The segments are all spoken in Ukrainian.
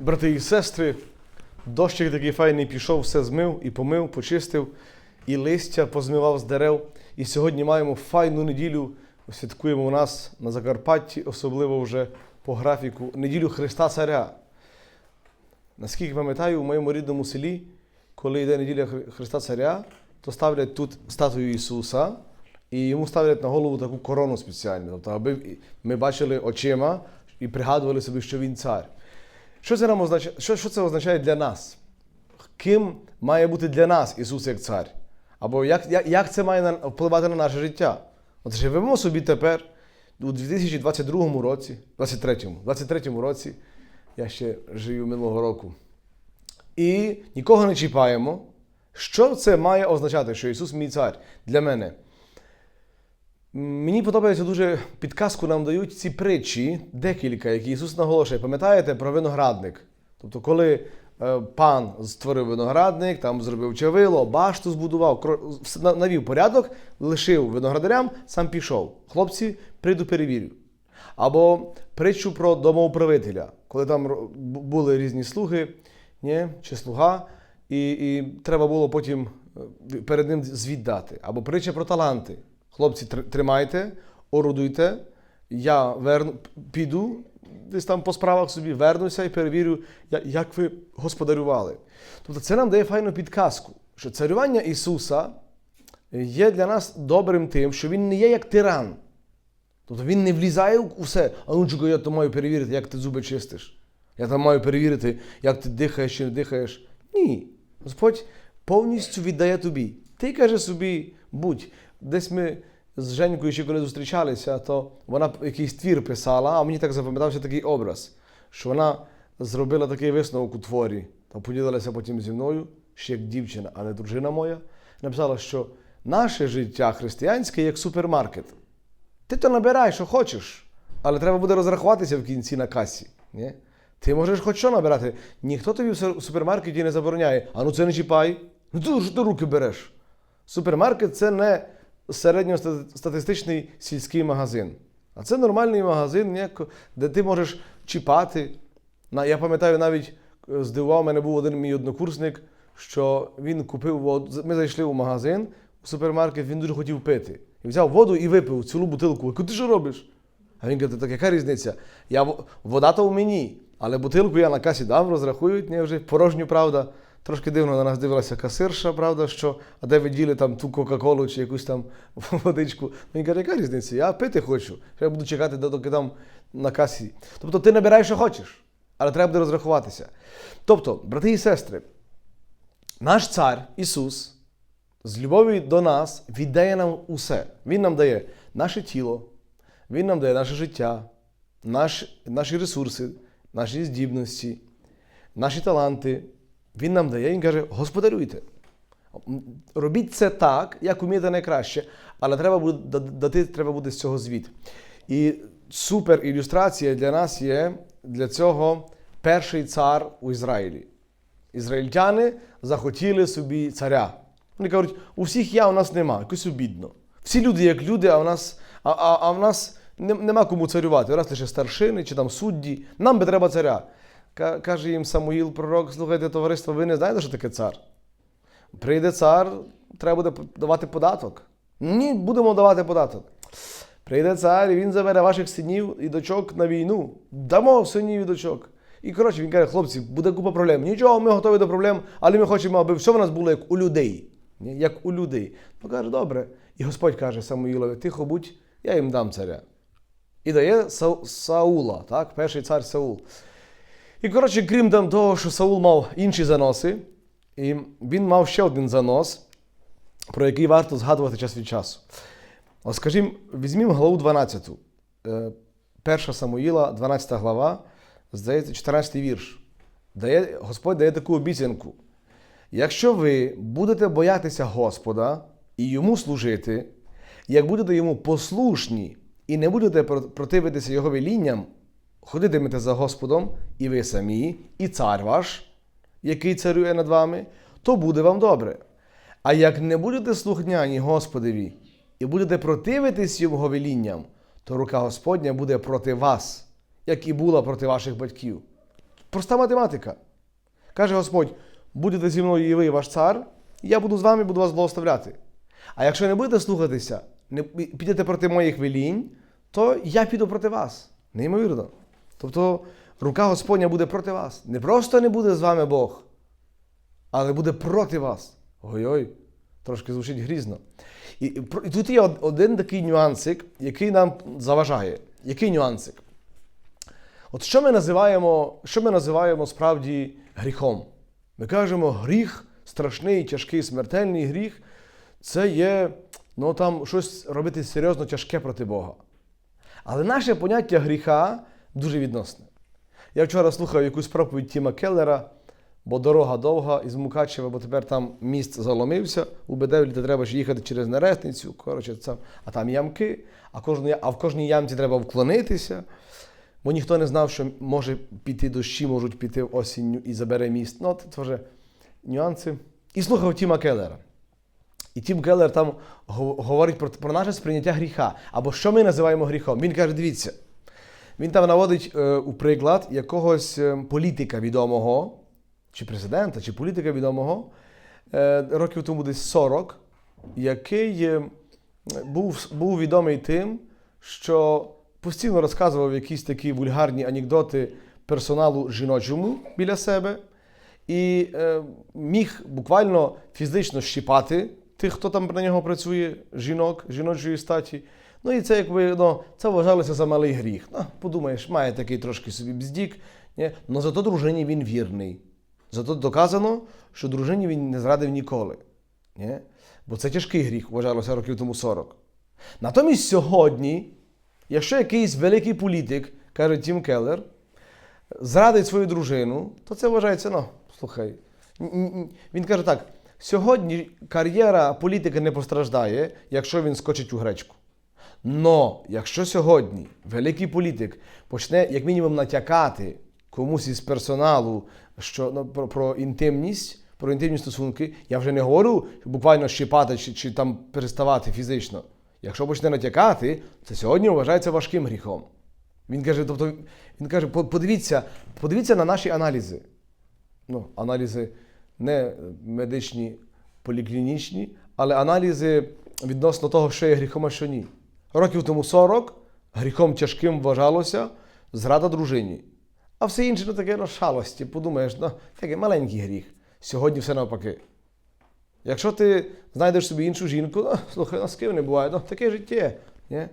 Брати і сестри, дощик такий файний пішов, все змив і помив, почистив, і листя позмивав з дерев. І сьогодні маємо файну неділю. Святкуємо у нас на Закарпатті, особливо вже по графіку, неділю Христа Царя. Наскільки пам'ятаю, у моєму рідному селі, коли йде неділя Христа Царя, то ставлять тут статую Ісуса і йому ставлять на голову таку корону спеціальну, тобто, аби ми бачили очима і пригадували собі, що він цар. Що це нам означає? Що, що це означає для нас? Ким має бути для нас Ісус як цар? Або як, як, як це має впливати на наше життя? От живемо собі тепер у 2022 році, 23-му, 23-му році, я ще живу минулого року. І нікого не чіпаємо. Що це має означати, що Ісус мій цар для мене? Мені подобається дуже підказку нам дають ці притчі, декілька, які Ісус наголошує. Пам'ятаєте про виноградник? Тобто, коли е, пан створив виноградник, там зробив чавило, башту збудував, навів порядок, лишив виноградарям, сам пішов. Хлопці, прийду перевірю. Або притчу про домоуправителя, коли там були різні слуги ні, чи слуга, і, і треба було потім е, перед ним звіт дати. Або притча про таланти. Хлопці, тримайте, орудуйте, я верну, піду десь там по справах собі, вернуся і перевірю, як ви господарювали. Тобто це нам дає файну підказку, що царювання Ісуса є для нас добрим тим, що Він не є як тиран. Тобто він не влізає у все. А ну чого я то маю перевірити, як ти зуби чистиш. Я там маю перевірити, як ти дихаєш чи не дихаєш. Ні. Господь повністю віддає тобі. Ти каже собі, будь. Десь ми з Женькою ще коли зустрічалися, то вона якийсь твір писала, а мені так запам'ятався такий образ, що вона зробила такий висновок у творі та поділилася потім зі мною, ще як дівчина, а не дружина моя. Написала, що наше життя християнське як супермаркет. Ти то набирай, що хочеш, але треба буде розрахуватися в кінці на касі. Ні? Ти можеш хоч що набирати. Ніхто тобі в супермаркеті не забороняє. А ну це не чіпай. Ну ти що ти руки береш? Супермаркет це не середньостатистичний сільський магазин. А це нормальний магазин, де ти можеш чіпати. Я пам'ятаю, навіть е, здивував мене був один мій однокурсник, що він купив воду. Ми зайшли в магазин, в супермаркет, він дуже хотів пити. І взяв воду і випив цілу бутилку. Я кажу, ти що робиш? А він каже, так яка різниця? Я, вода то в мені, але бутилку я на касі дам, розрахують, не вже порожню, правда. Трошки дивно на нас дивилася касирша, правда, що, а де ви діли там ту Кока-Колу чи якусь там водичку. Він каже, яка різниця? Я пити хочу. Я буду чекати, доки там на касі. Тобто ти набираєш, що хочеш, але треба буде розрахуватися. Тобто, брати і сестри, наш цар Ісус з любові до нас віддає нам усе. Він нам дає наше тіло, Він нам дає наше життя, наш, наші ресурси, наші здібності, наші таланти. Він нам дає, він каже, господарюйте. Робіть це так, як умієте найкраще, але треба буде дати треба буде з цього звіт. І супер ілюстрація для нас є для цього перший цар у Ізраїлі. Ізраїльтяни захотіли собі царя. Вони кажуть, у всіх я, у нас нема, якось обідно. Всі люди як люди, а в нас, а, а, а в нас нема кому царювати. У нас лише старшини чи там судді. Нам би треба царя. Ка- Каже їм Самуїл, пророк, слухайте, товариство, ви не знаєте, що таке цар? Прийде цар, треба буде давати податок. Ні, будемо давати податок. Прийде цар, і він забере ваших синів і дочок на війну. Дамо синів і дочок. І коротше, він каже, хлопці, буде купа проблем. Нічого, ми готові до проблем, але ми хочемо, аби все в нас було як у людей. Як у людей. Ну каже, добре. І Господь каже Самуїлові, тихо будь, я їм дам царя. І дає Са- Саула, так? перший цар Саул. І коротше, крім там того, що Саул мав інші заноси, і він мав ще один занос, про який варто згадувати час від часу. От скажімо, візьмімо главу 12. Е, Перша Самуїла, 12 глава, здається, 14 вірш. Дає, Господь дає таку обіцянку. Якщо ви будете боятися Господа і йому служити, як будете йому послушні і не будете противитися його велінням, ходитимете за Господом і ви самі, і цар ваш, який царює над вами, то буде вам добре. А як не будете слухняні Господеві і будете противитись його велінням, то рука Господня буде проти вас, як і була проти ваших батьків. Проста математика. Каже Господь: будете зі мною і ви, і ваш цар, і я буду з вами, буду вас благословляти. А якщо не будете слухатися, не підете проти моїх велінь, то я піду проти вас. Неймовірно. Тобто рука Господня буде проти вас. Не просто не буде з вами Бог, але буде проти вас. Ой-ой, трошки звучить грізно. І, і, тут є один такий нюансик, який нам заважає. Який нюансик? От що ми називаємо, що ми називаємо справді гріхом? Ми кажемо, гріх, страшний, тяжкий, смертельний гріх це є ну, там, щось робити серйозно тяжке проти Бога. Але наше поняття гріха дуже відносне. Я вчора слухав якусь проповідь Тіма Келлера, бо дорога довга із Мукачева, бо тепер там міст заломився. У Бедевлі то треба ж їхати через Нерестницю, коротше, а там ямки, а, кожну, а в кожній ямці треба вклонитися. Бо ніхто не знав, що може піти дощі, можуть піти осінню і забере міст. Ну, це вже нюанси. І слухав Тіма Келлера. І Тім Келлер там говорить про, про наше сприйняття гріха, або що ми називаємо гріхом. Він каже: дивіться, він там наводить е, у приклад якогось е, політика відомого, чи президента, чи політика відомого, е, років тому десь 40, який е, був, був відомий тим, що постійно розказував якісь такі вульгарні анекдоти персоналу жіночому біля себе, і е, міг буквально фізично щіпати тих, хто там на нього працює, жінок, жіночої статі. Ну і це якби ну, це вважалося за малий гріх. Ну, подумаєш, має такий трошки собі бздік, ні? але зато дружині він вірний. Зато доказано, що дружині він не зрадив ніколи. Ні? Бо це тяжкий гріх, вважалося років тому 40. Натомість сьогодні, якщо якийсь великий політик, каже Тім Келлер, зрадить свою дружину, то це вважається, ну, слухай. Він каже так: сьогодні кар'єра політика не постраждає, якщо він скочить у гречку. Но якщо сьогодні великий політик почне, як мінімум, натякати комусь із персоналу що, ну, про, про інтимність, про інтимні стосунки, я вже не говорю буквально щипати чи, чи там переставати фізично. Якщо почне натякати, це сьогодні вважається важким гріхом. Він каже, тобто, він каже, подивіться, подивіться на наші аналізи. Ну, аналізи не медичні, поліклінічні, але аналізи відносно того, що є гріхом, а що ні. Років тому 40 гріхом тяжким вважалося зрада дружині. А все інше ну, таке ну, шалості. Подумаєш, ну, такий маленький гріх. Сьогодні все навпаки. Якщо ти знайдеш собі іншу жінку, ну, слухай, ну, ким не буває, ну, таке життя. Ні?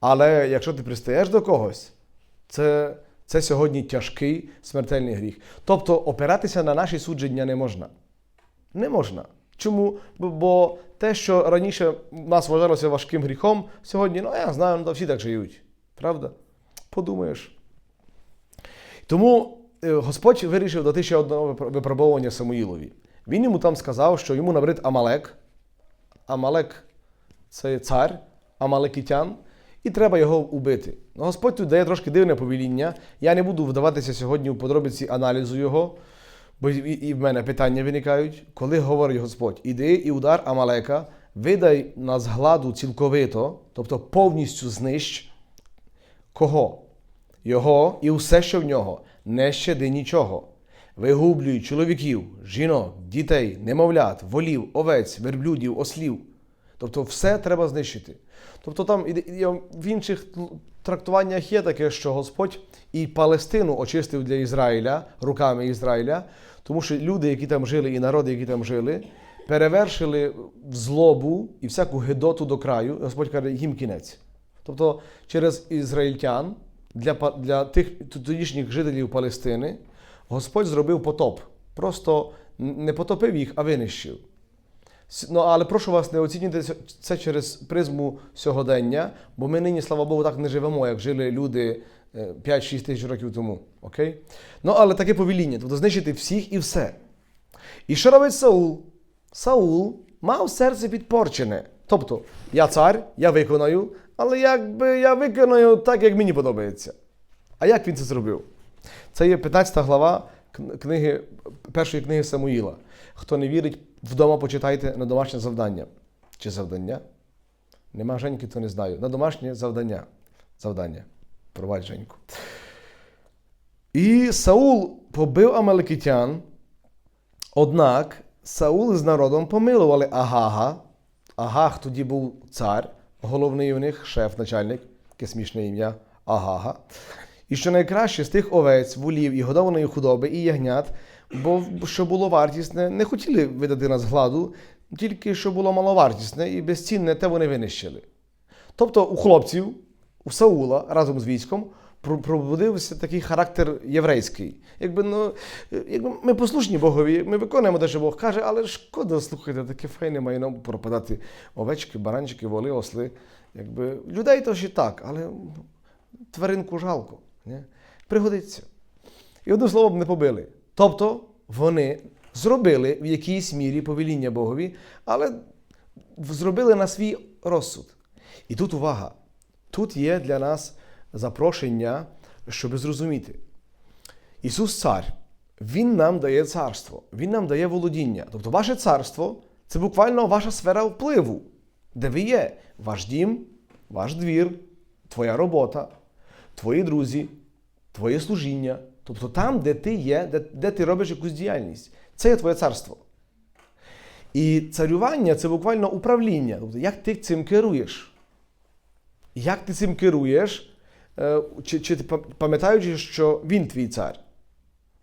Але якщо ти пристаєш до когось, це, це сьогодні тяжкий смертельний гріх. Тобто опиратися на наші судження не можна. Не можна. Чому? Бо, те, що раніше нас вважалося важким гріхом, сьогодні, ну я знаю, ну, всі так живуть. Правда? Подумаєш. Тому е, Господь вирішив дати ще одне випро- випробовування Самуїлові. Він йому там сказав, що йому набрид Амалек. Амалек це цар Амалекітян, і треба його убити. Ну, Господь тут дає трошки дивне повеління. Я не буду вдаватися сьогодні у подробиці аналізу його, бо і, в мене питання виникають. Коли говорить Господь, іди і удар Амалека, видай на згладу цілковито, тобто повністю знищ кого? Його і все, що в нього, не щади нічого. Вигублюй чоловіків, жінок, дітей, немовлят, волів, овець, верблюдів, ослів. Тобто все треба знищити. Тобто там в інших трактуваннях є таке, що Господь і Палестину очистив для Ізраїля руками Ізраїля, тому що люди, які там жили, і народи, які там жили, перевершили злобу і всяку гидоту до краю. Господь каже, їм кінець. Тобто через ізраїльтян для, для тих тодішніх жителів Палестини Господь зробив потоп. Просто не потопив їх, а винищив. Ну, але прошу вас, не оцінюйте це- через призму сьогодення, бо ми нині, слава Богу, так не живемо, як жили люди е, 5-6 тисяч років тому. Окей? Ну, але таке повеління, тобто знищити всіх і все. І що робить Саул? Саул мав серце підпорчене. Тобто, я цар, я виконаю, але якби я виконаю так, як мені подобається. А як він це зробив? Це є 15 глава книги, першої книги Самуїла. Хто не вірить, вдома почитайте на домашнє завдання. Чи завдання? Нема Женьки, то не знаю. На домашнє завдання. Завдання. Провадь Женьку. І Саул побив амаликитян, однак Саул з народом помилували Агага. Агаг тоді був цар, головний у них, шеф, начальник, яке смішне ім'я Агага. І що найкраще з тих овець, волів і годованої худоби, і ягнят, бо що було вартісне, не хотіли видати нас гладу, тільки що було маловартісне і безцінне, те вони винищили. Тобто у хлопців, у Саула разом з військом пробудився такий характер єврейський. Якби, ну, якби ми послушні Богові, ми виконуємо те, що Бог каже, але шкода, слухайте, таке файне майно пропадати овечки, баранчики, воли, осли. Якби, людей то ще так, але тваринку жалко. Не? Пригодиться. І одним словом не побили. Тобто вони зробили в якійсь мірі повеління Богові, але зробили на свій розсуд. І тут увага. Тут є для нас запрошення, щоб зрозуміти. Ісус цар, Він нам дає царство, Він нам дає володіння. Тобто, ваше царство це буквально ваша сфера впливу, де ви є. Ваш дім, ваш двір, твоя робота, твої друзі, твоє служіння. Тобто там, де ти є, де, де ти робиш якусь діяльність. Це є твоє царство. І царювання це буквально управління. Тобто, як ти цим керуєш? Як ти цим керуєш, е, чи, чи пам'ятаючи, що він твій цар?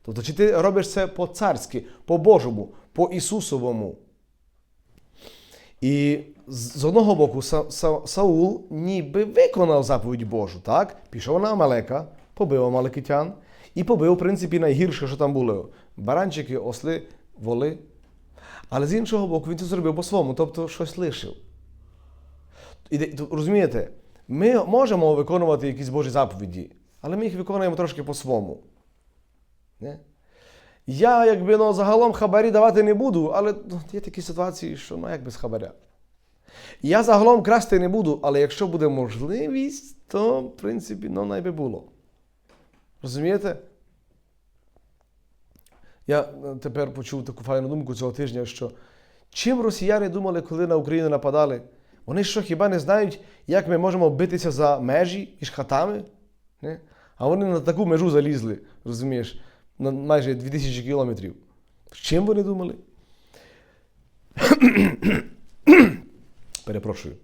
Тобто, чи ти робиш це по-царськи, по-божому, по-Ісусовому? І з одного боку, Са- Са- Саул ніби виконав заповідь Божу, так? Пішов на Амалека, побив Амалекитян і побив, в принципі, найгірше, що там було: баранчики, осли, воли. Але з іншого боку, він це зробив по-своєму, тобто щось лишив. І, розумієте, ми можемо виконувати якісь Божі заповіді, але ми їх виконуємо трошки по-своєму. Я, якби ну, загалом хабарі давати не буду, але ну, є такі ситуації, що ну як без хабаря. Я загалом красти не буду, але якщо буде можливість, то в принципі ну, найби було. Розумієте? Я е, тепер почув таку файну думку цього тижня, що чим росіяни думали, коли на Україну нападали? Вони що хіба не знають, як ми можемо битися за межі між хатами? Не? А вони на таку межу залізли, розумієш, на майже 2000 кілометрів. Чим вони думали? Перепрошую.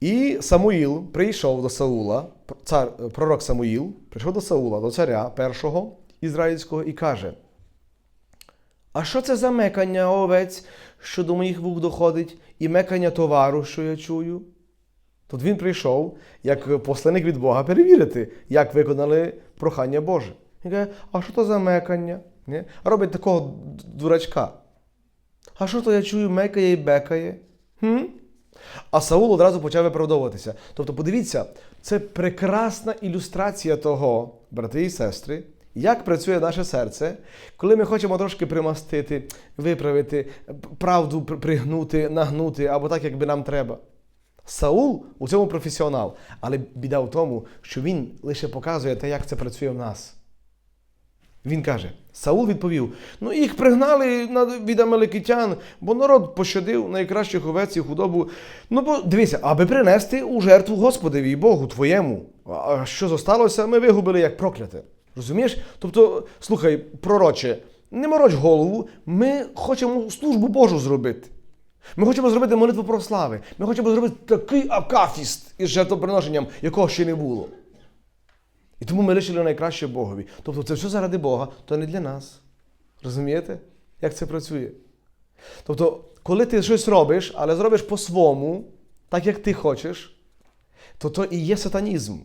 І Самуїл прийшов до Саула, цар, пророк Самуїл, прийшов до Саула, до царя першого ізраїльського, і каже: А що це за мекання овець, що до моїх вух доходить, і мекання товару, що я чую? Тут він прийшов, як посланник від Бога, перевірити, як виконали прохання Боже. Він каже, а що то за мекання? Ні? Робить такого дурачка. А що то я чую, мекає і бекає? Хм? А Саул одразу почав виправдовуватися. Тобто, подивіться, це прекрасна ілюстрація того, брати і сестри, як працює наше серце, коли ми хочемо трошки примастити, виправити, правду пригнути, нагнути або так, як би нам треба. Саул у цьому професіонал, але біда в тому, що він лише показує те, як це працює в нас. Він каже: Саул відповів: Ну, їх пригнали на- від амеликитян, бо народ пощадив найкращих овець і худобу. Ну, бо дивися, аби принести у жертву Господеві і Богу твоєму. А що зосталося, ми вигубили як прокляте. Розумієш? Тобто, слухай, пророче, не мороч голову, ми хочемо службу Божу зробити. Ми хочемо зробити молитву про слави. Ми хочемо зробити такий акафіст із жертвоприношенням, якого ще не було. І тому ми лишили найкраще Богові. Тобто це все заради Бога, то не для нас. Розумієте, як це працює? Тобто, коли ти щось робиш, але зробиш по-своєму, так як ти хочеш, то то і є сатанізм.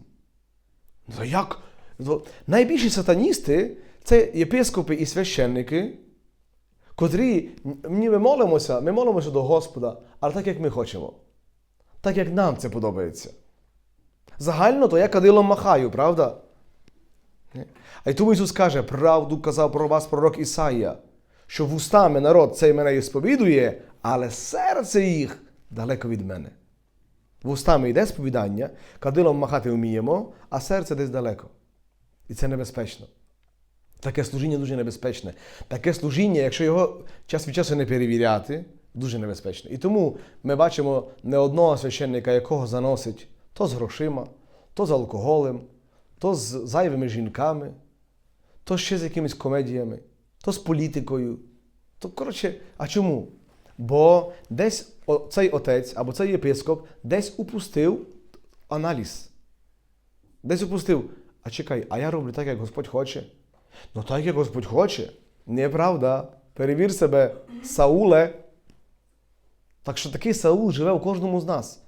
Ну як? Ну, Найбільші сатаністи це єпископи і священники, котрі ми молимося, ми молимося до Господа, але так, як ми хочемо. Так, як нам це подобається. Загально, то я кадилом махаю, правда? А й тому Ісус каже, правду казав про вас пророк Ісаїя, що вустами народ цей мене сповідує, але серце їх далеко від мене. Вустами йде сповідання, кадилом махати вміємо, а серце десь далеко. І це небезпечно. Таке служіння дуже небезпечне. Таке служіння, якщо його час від часу не перевіряти, дуже небезпечне. І тому ми бачимо не одного священника, якого заносить то з грошима, то з алкоголем, то з зайвими жінками, то ще з якимись комедіями, то з політикою. То, коротше, а чому? Бо десь цей отець або цей єпископ десь упустив аналіз. Десь упустив. А чекай, а я роблю так, як Господь хоче. Ну так, як Господь хоче. Неправда. Перевір себе, Сауле. Так що такий Саул живе у кожному з нас.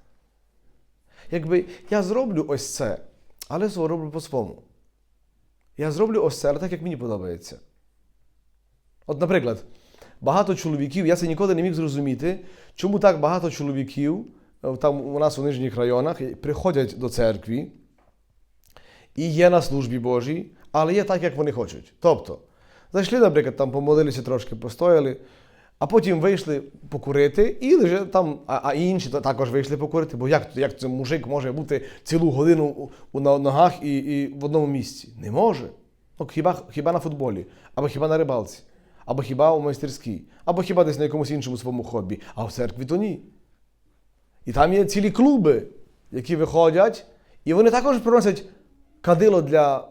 Якби я зроблю ось це, але зроблю по-своєму. Я зроблю ось це, але так, як мені подобається. От, наприклад, багато чоловіків, я це ніколи не міг зрозуміти, чому так багато чоловіків е, там у нас у нижніх районах е, приходять до церкви і є на службі Божій, але є так, як вони хочуть. Тобто, зайшли, наприклад, там помолилися трошки, постояли, а потім вийшли покурити, і лише там, а, а інші також вийшли покурити. Бо як, як це мужик може бути цілу годину у, на ногах і, і в одному місці? Не може. Ну, хіба, хіба на футболі, або хіба на рибалці, або хіба у майстерській, або хіба десь на якомусь іншому своєму хобі, а в церкві то ні. І там є цілі клуби, які виходять, і вони також приносять кадило для,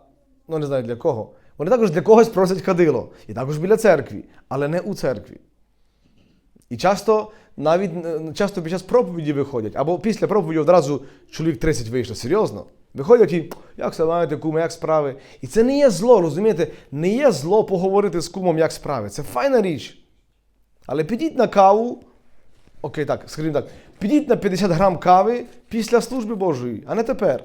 ну не знаю для кого. Вони також для когось просять кадило. І також біля церкви, але не у церкві. І часто навіть е, часто під час проповіді виходять, або після проповіді одразу чоловік 30 вийшло. Серйозно? Виходять і як все маєте, куме, як справи. І це не є зло, розумієте? Не є зло поговорити з кумом, як справи. Це файна річ. Але підіть на каву, окей, так, скажімо так, підіть на 50 грам кави після служби Божої, а не тепер.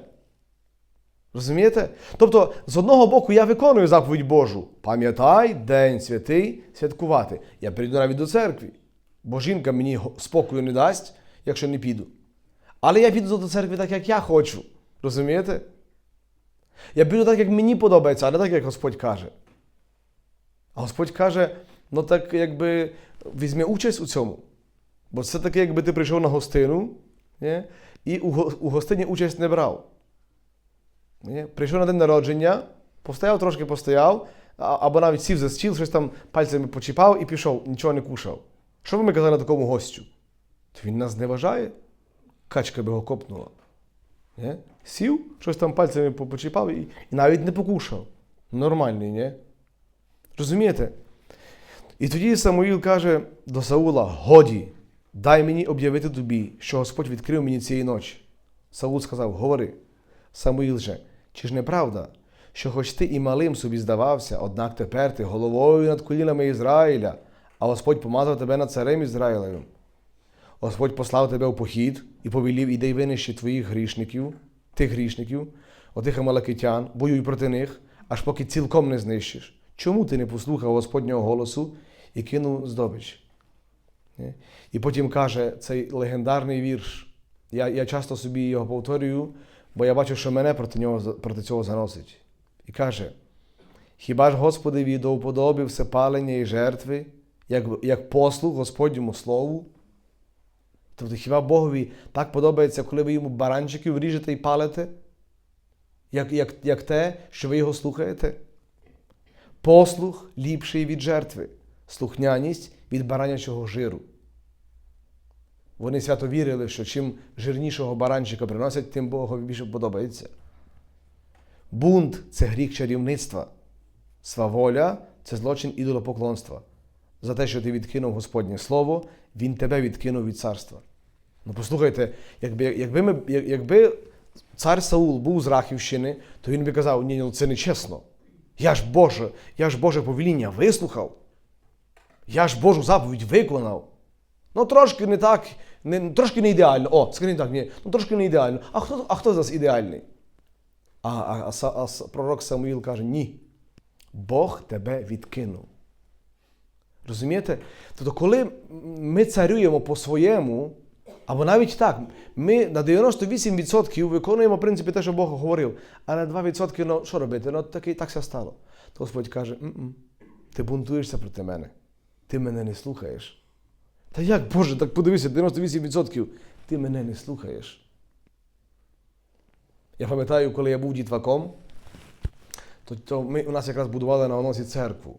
Розумієте? Тобто, з одного боку, я виконую заповідь Божу. Пам'ятай, День святий святкувати. Я прийду навіть до церкви, бо жінка мені спокою не дасть, якщо не піду. Але я піду до церкви так, як я хочу. Розумієте? Я піду так, як мені подобається, а не так, як Господь каже. А Господь каже: ну так якби візьми участь у цьому. Бо це таке, якби ти прийшов на гостину ні? і у, го- у гостині участь не брав. Ні? Прийшов на день народження, постояв, трошки постояв, або навіть сів за стіл, щось там пальцями почіпав і пішов, нічого не кушав. Що би ми казали такому гостю? То він нас не вважає. Качка би його копнула. Ні? Сів, щось там пальцями по- почіпав і, і навіть не покушав. Нормальний, ні? Розумієте? І тоді Самуїл каже до Саула: Годі, дай мені об'явити тобі, що Господь відкрив мені цієї ночі. Саул сказав: Говори. Самуїл же, чи ж не правда, що хоч ти і малим собі здавався, однак тепер ти головою над колінами Ізраїля, а Господь помазав тебе над царем Ізраїлевим. Господь послав тебе в похід і повелів іди й винищи твоїх грішників, тих грішників, отих амалакитян, воюй проти них, аж поки цілком не знищиш. Чому ти не послухав Господнього голосу і кинув здобич? І потім каже цей легендарний вірш. Я, я часто собі його повторюю, бо я бачу, що мене проти, нього, проти цього заносить. І каже: Хіба ж Господеві до вподоби всепалення і жертви, як, як послуг Господньому Слову? Тобто хіба Богові так подобається, коли ви йому баранчиків ріжете і палите, як, як, як те, що ви його слухаєте? Послух ліпший від жертви, слухняність від баранячого жиру. Вони свято вірили, що чим жирнішого баранчика приносять, тим Богові більше подобається. Бунт це гріх чарівництва. Сваволя це злочин ідолопоклонства. За те, що ти відкинув Господнє Слово, Він тебе відкинув від царства. Ну послухайте, якби, якби, ми, якби цар Саул був з Рахівщини, то він би казав, ні, ну це не чесно. Я ж Боже, я ж Боже повеління вислухав. Я ж Божу заповідь виконав. Ну, трошки не так, не, трошки не ідеально. О, скажімо так, ні, ну трошки не ідеально. А хто, а хто з нас ідеальний? А, а, а, Са- а пророк Самуїл каже: ні. Бог тебе відкинув. Розумієте? Тобто, коли ми царюємо по-своєму, або навіть так, ми на 98% виконуємо в принципі те, що Бог говорив, а на 2% ну, що робити? Ну таки так все стало. То Господь каже: «М-м, ти бунтуєшся проти мене, ти мене не слухаєш. Та як, Боже, так подивися, 98% ти мене не слухаєш. Я пам'ятаю, коли я був дітваком, то, то ми у нас якраз будували на оносі церкву.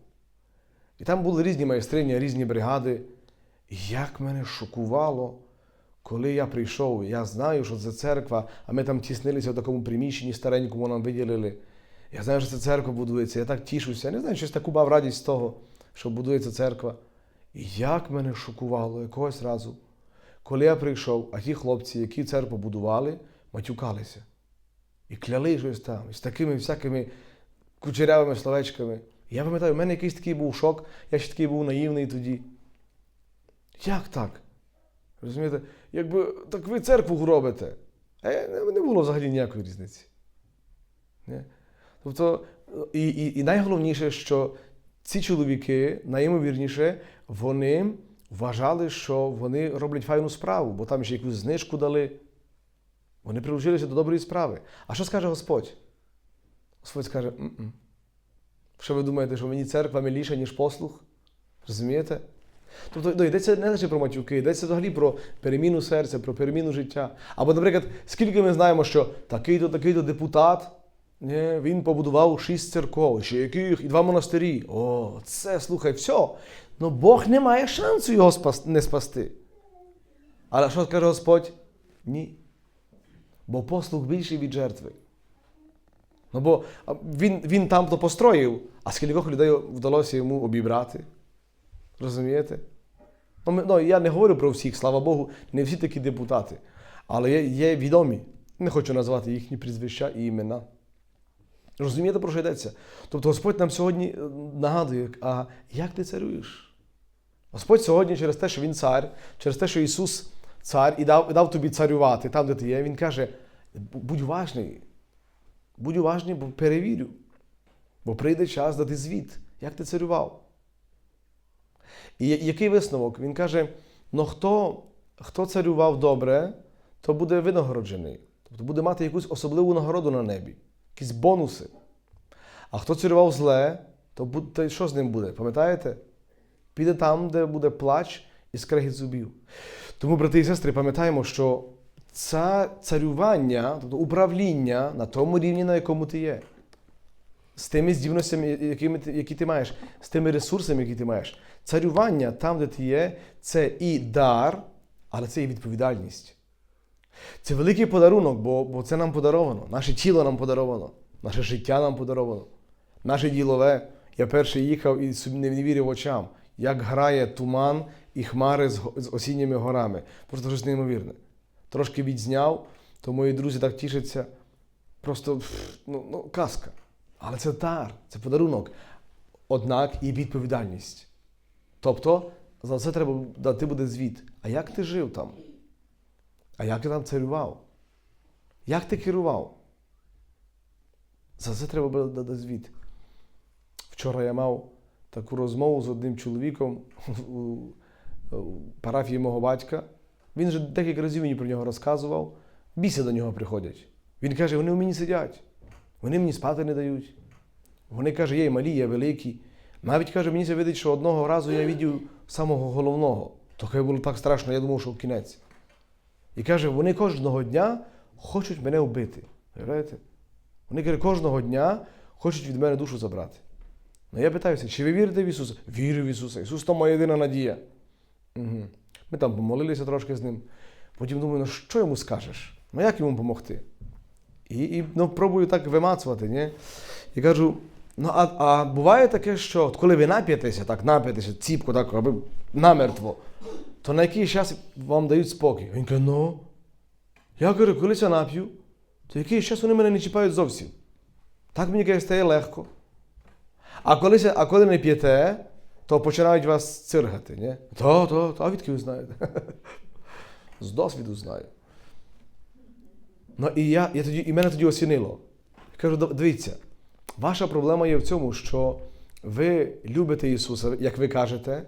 І там були різні майстрині, різні бригади. І як мене шокувало, коли я прийшов, я знаю, що це церква, а ми там тіснилися в такому приміщенні старенькому нам виділили. Я знаю, що ця церква будується, я так тішуся. Я не знаю, щось таку мав радість з того, що будується церква. І як мене шокувало якогось разу, коли я прийшов, а ті хлопці, які церкву будували, матюкалися. І кляли щось там, з такими всякими кучерявими словечками. Я пам'ятаю, в мене якийсь такий був шок, я ще такий був наївний тоді. Як так? Розумієте? Якби так ви церкву робите. А не було взагалі ніякої різниці. Не? Тобто, і, і, і найголовніше, що ці чоловіки, найімовірніше, вони вважали, що вони роблять файну справу, бо там ще якусь знижку дали. Вони прилучилися до доброї справи. А що скаже Господь? Господь скаже: М-м. Що ви думаєте, що мені церква миліша, ніж послух? Розумієте? Тобто ну, йдеться не лише про матюки, йдеться взагалі про переміну серця, про переміну життя. Або, наприклад, скільки ми знаємо, що такий-то, такий-то депутат, ні, він побудував шість церков, ще яких, і два монастирі. О, це слухай, все. Ну Бог не має шансу його спас, не спасти. Але що каже Господь? Ні. Бо послуг більший від жертви. Ну бо він він там то построїв, а скількох людей вдалося йому обібрати. Розумієте? Ну, ну, Я не говорю про всіх, слава Богу, не всі такі депутати. Але є, є відомі. Не хочу назвати їхні прізвища і імена. Розумієте, про що йдеться? Тобто Господь нам сьогодні е, нагадує, а як ти царюєш? Господь сьогодні через те, що Він цар, через те, що Ісус цар і дав, дав тобі царювати там, де ти є, Він каже: будь уважний, будь уважний, бо перевірю. Бо прийде час дати звіт, як ти царював. І який висновок? Він каже: ну хто, хто царював добре, то буде винагороджений. Тобто буде мати якусь особливу нагороду на небі, якісь бонуси. А хто царював зле, то, буде, що з ним буде? Пам'ятаєте? Піде там, де буде плач і скрегіт зубів. Тому, брати і сестри, пам'ятаємо, що це царювання, тобто управління на тому рівні, на якому ти є, з тими здібностями, ти, які ти маєш, з тими ресурсами, які ти маєш. Царювання там, де ти є, це і дар, але це і відповідальність. Це великий подарунок, бо бо це нам подаровано. Наше тіло нам подаровано, наше життя нам подаровано, наше ділове. Я перший їхав і не вірив очам, як грає туман і хмари з осінніми горами. Просто щось неймовірне. Трошки відзняв, то мої друзі так тішаться. Просто ну, ну, казка. Але це дар, це подарунок. Однак і відповідальність. Тобто, за це треба дати буде звіт. А як ти жив там? А як ти там царював? Як ти керував? За це треба буде дати звіт. Вчора я мав таку розмову з одним чоловіком у парафії мого батька. Він вже декілька разів мені про нього розказував. Біси до нього приходять. Він каже, вони в мені сидять, вони мені спати не дають. Вони каже, є малі, є великі. Навіть каже, мені це видить, що одного разу я видів самого головного. То було так страшно, я думав, що кінець. І каже, вони кожного дня хочуть мене вбити. Уявляєте? Вони каже, кожного дня хочуть від мене душу забрати. Ну я питаюся, чи ви вірите в Ісуса? Вірю в Ісуса. Ісус то моя єдина надія. Угу. Ми там помолилися трошки з ним. Потім думаю, ну що йому скажеш? Ну як йому допомогти? І і ну, пробую так вимацувати. ні? І кажу, ну а а буває таке, що от коли ви нап'єтеся, так нап'єтеся, ціпко, так, аби намертво, то на який час вам дають спокій? Він каже, ну, я кажу, коли я нап'ю, то якийсь час вони мене не чіпають зовсім. Так мені каже, стає легко. А коли, а коли не п'єте, то починають вас циргати. ні? То, то, то, а відки ви знаєте? З досвіду знаю. Ну і я, я тоді, і мене тоді осінило. Я кажу, дивіться, ваша проблема є в цьому, що ви любите Ісуса, як ви кажете,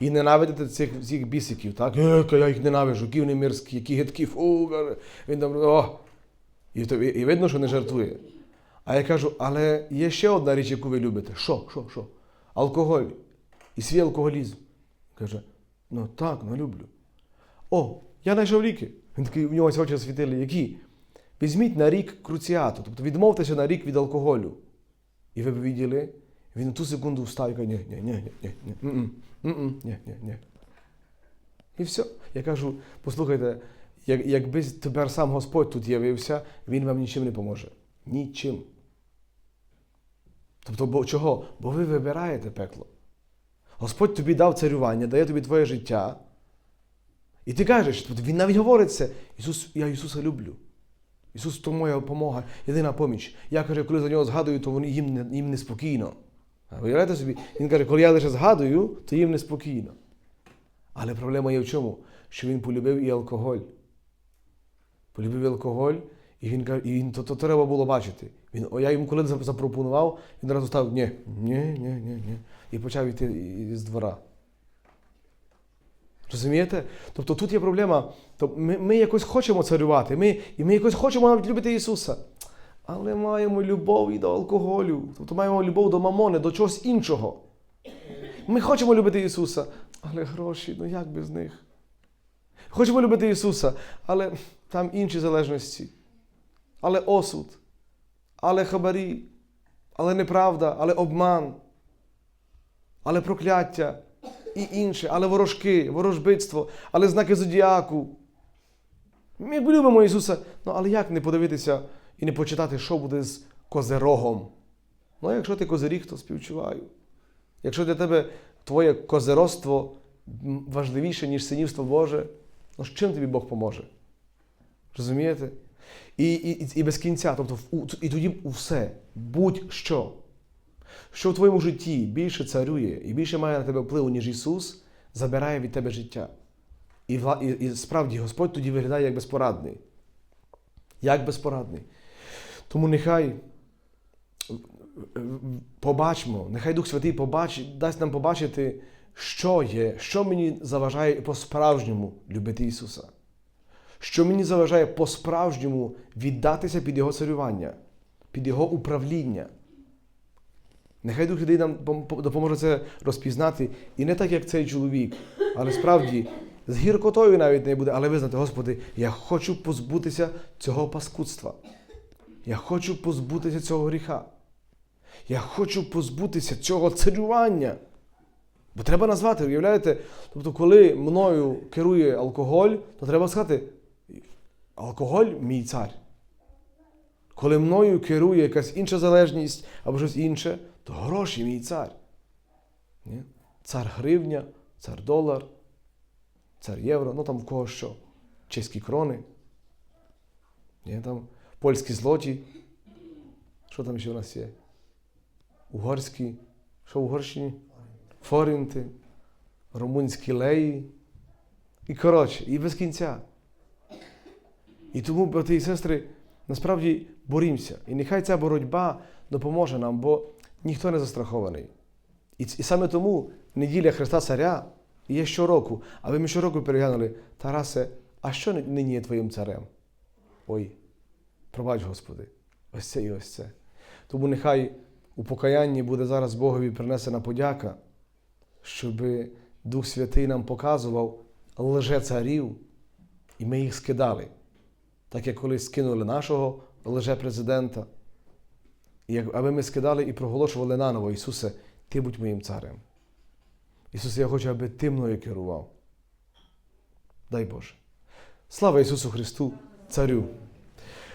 і ненавидите цих всіх бісиків, так? Е, я їх ненавижу, які вони мирські, які гидкі, фу, він там, о. І, і видно, що не жартує. А я кажу, але є ще одна річ, яку ви любите. Що? Що? Що? Алкоголь. І свій алкоголізм. Каже, ну так, ну люблю. О, я знайшов ліки. Він такий, у нього очі світили, які? Візьміть на рік круціату, тобто відмовтеся на рік від алкоголю. І ви б виділи, він ту секунду встав і каже, ні, ні, ні, ні, ні, ні, ні, ні. І все. Я кажу, послухайте, як, якби тепер сам Господь тут з'явився, він вам нічим не поможе. Нічим. Тобто, бо чого? Бо ви вибираєте пекло. Господь тобі дав царювання, дає тобі твоє життя. І ти кажеш, Він навіть говорить це, Ісус, я Ісуса люблю. Ісус то моя допомога, єдина поміч. Я каже, коли за нього згадую, то вони їм, їм неспокійно. Уявляєте собі, він каже, коли я лише згадую, то їм неспокійно. Але проблема є в чому? Що він полюбив і алкоголь. Полюбив і алкоголь, і він каже, і він то, то треба було бачити. Він, я йому коли запропонував, він одразу став ні, ні, ні, ні, ні. І почав йти з двора. Розумієте? Тобто тут є проблема. Тобто ми, ми якось хочемо царювати, ми, і ми якось хочемо навіть любити Ісуса. Але маємо любов і до алкоголю. Тобто маємо любов до мамони, до чогось іншого. Ми хочемо любити Ісуса, але гроші, ну як без них? Хочемо любити Ісуса, але там інші залежності. Але осуд, але хабарі, але неправда, але обман, але прокляття і інше, але ворожки, ворожбитство, але знаки зодіаку. Ми любимо Ісуса, ну але як не подивитися і не почитати, що буде з козерогом? Ну, якщо ти козиріг, то співчуваю. Якщо для тебе твоє козирозство важливіше, ніж синівство Боже, ну з чим тобі Бог поможе? Розумієте? І, і, і без кінця, тобто і тоді все, будь-що, що в твоєму житті більше царює і більше має на тебе впливу, ніж Ісус, забирає від тебе життя. І, і, і справді Господь тоді виглядає як безпорадний. Як безпорадний. Тому нехай побачимо, нехай Дух Святий побачить, дасть нам побачити, що є, що мені заважає по-справжньому любити Ісуса. Що мені заважає по-справжньому віддатися під Його царювання, під Його управління. Нехай Дух Святий нам допоможе це розпізнати, і не так, як цей чоловік, але справді з гіркотою навіть не буде, але визнати, Господи, я хочу позбутися цього паскудства. Я хочу позбутися цього гріха. Я хочу позбутися цього царювання. Бо треба назвати, уявляєте? Тобто, коли мною керує алкоголь, то треба сказати, алкоголь мій цар. Коли мною керує якась інша залежність або щось інше, то гроші мій цар. Ні? Цар гривня, цар долар, цар євро, ну там в кого що. Чеські крони. Ні? Там польські злоті. Що там ще у нас є? Угорські. Що в Угорщині? Форінти, румунські леї. І коротше, і без кінця. І тому, брати і сестри, насправді борімося. І нехай ця боротьба допоможе нам, бо ніхто не застрахований. І, і саме тому неділя Христа Царя є щороку. А ви ми щороку переглянули, Тарасе, а що нині є твоїм царем? Ой, пробач, Господи, ось це і ось це. Тому нехай у покаянні буде зараз Богові принесена подяка, щоб Дух Святий нам показував лже царів, і ми їх скидали. Так як колись скинули нашого лже президента. І аби ми скидали і проголошували наново, Ісусе, Ти будь моїм царем. Ісусе, я хочу, аби Ти мною керував. Дай Боже. Слава Ісусу Христу, Царю!